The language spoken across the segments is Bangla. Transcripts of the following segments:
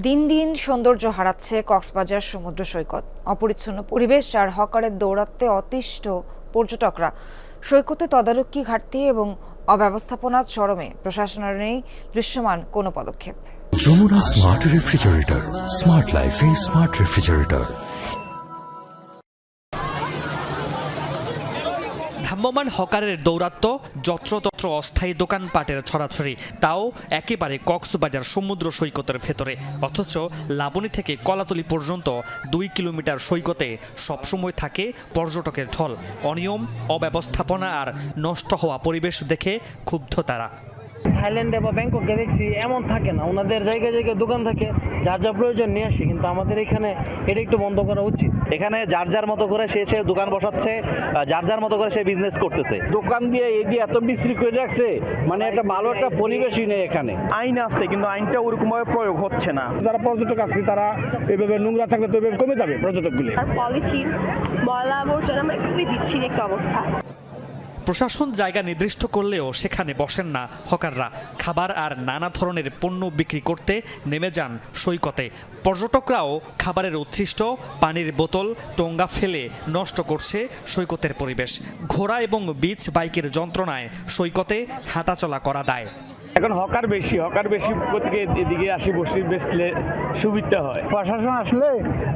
দিন দিন সৌন্দর্য হারাচ্ছে কক্সবাজার সমুদ্র সৈকত। অপরিচ্ছন্ন পরিবেশ আর হকারের দৌরাত্মে অতিষ্ঠ পর্যটকরা। সৈকতে তদারকি ঘাটতি এবং অব্যবস্থাপনার চরমে। প্রশাসনের নেই দৃশ্যমান কোনো পদক্ষেপ। যমুনা স্মার্ট রেফ্রিজারেটর স্মার্ট লাইফে স্মার্ট রেফ্রিজারেটর ভ্রাম্যমান হকারের দৌরাত্ম যত্রতত্র অস্থায়ী দোকানপাটের ছড়াছড়ি, তাও একেবারে কক্সবাজার সমুদ্র সৈকতের ভেতরে। অথচ লাবণী থেকে কলাতলি পর্যন্ত দুই কিলোমিটার সৈকতে সবসময় থাকে পর্যটকের ঢল। অনিয়ম, অব্যবস্থাপনা আর নষ্ট হওয়া পরিবেশ দেখে ক্ষুব্ধ তারা। থাইল্যান্ডে বা ব্যাংককে দেখছি এমন থাকে না। ওনাদের জায়গায় জায়গায় দোকান থাকে যার যা প্রয়োজন নিয়ে আসে। কিন্তু আমাদের এখানে এটা একটু বন্ধ করা উচিত। এখানে যার যার মতো করে সে সে দোকান বসাচ্ছে যার যার মতো করে সে বিজনেস করতেছে। দোকান দিয়ে এই দিয়ে এত বিশ্রী করে রাখছে মানে একটা ভালো একটা পরিবেশই নেই এখানে। আইন আছে কিন্তু আইনটা ওরকমভাবে প্রয়োগ হচ্ছে না। যারা পর্যটক আছে তারা এভাবে নোংরা থাকলে তো এভাবে কমে যাবে পর্যটকগুলি। আর পলিথিন ময়লা আবর্জনা মানে খুবই বিচ্ছিরি একটা অবস্থা। প্রশাসন জায়গা নির্দিষ্ট করলেও সেখানে বসেন না হকাররা। খাবার আর নানা ধরনের পণ্য বিক্রি করতে নেমে যান সৈকতে। পর্যটকরাও খাবারের উচ্ছিষ্ট পানির বোতল, টোঙ্গা ফেলে নষ্ট করছে সৈকতের পরিবেশ। ঘোড়া এবং বিচ বাইকের যন্ত্রণায় সৈকতে হাঁটাচলা করা দায়। এখন হকার বেশি হকার বেশি প্রত্যেকে এদিকে আসি বসি বেসলে সুবিধা হয়। প্রশাসন আসলে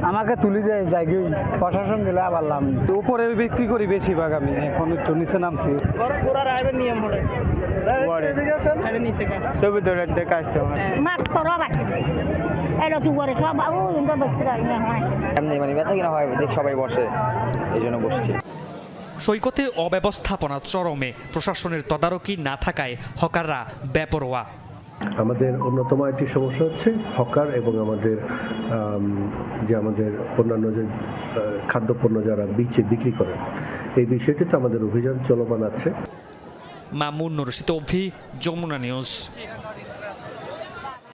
আমাকে তুলে দেয় জায়গায় প্রশাসন গেলে আবার লাভ নেই। উপরে বিক্রি করি বেশিরভাগ আমি এখন একটু নিচে নামছি। নিয়ম ছবি ধরে কাজটা মাছ করো বাকি এটা কি করে সব বাবু কিন্তু দেখতে হয়। এমনি মানে বেচা কিনা হয় দেখ সবাই বসে এই জন্য বসছি। সৈকতে অব্যবস্থাপনা চরমে। প্রশাসনের তদারকি না থাকায় হকাররা বেপরোয়া। আমাদের অন্যতম একটি সমস্যা হচ্ছে হকার এবং আমাদের যে আমাদের অন্যান্য যে খাদ্যপণ্য যারা বিচে বিক্রি করেন এই বিষয়টিতে আমাদের অভিযান চলমান আছে। মামুন নুরশিদ অভি যমুনা নিউজ।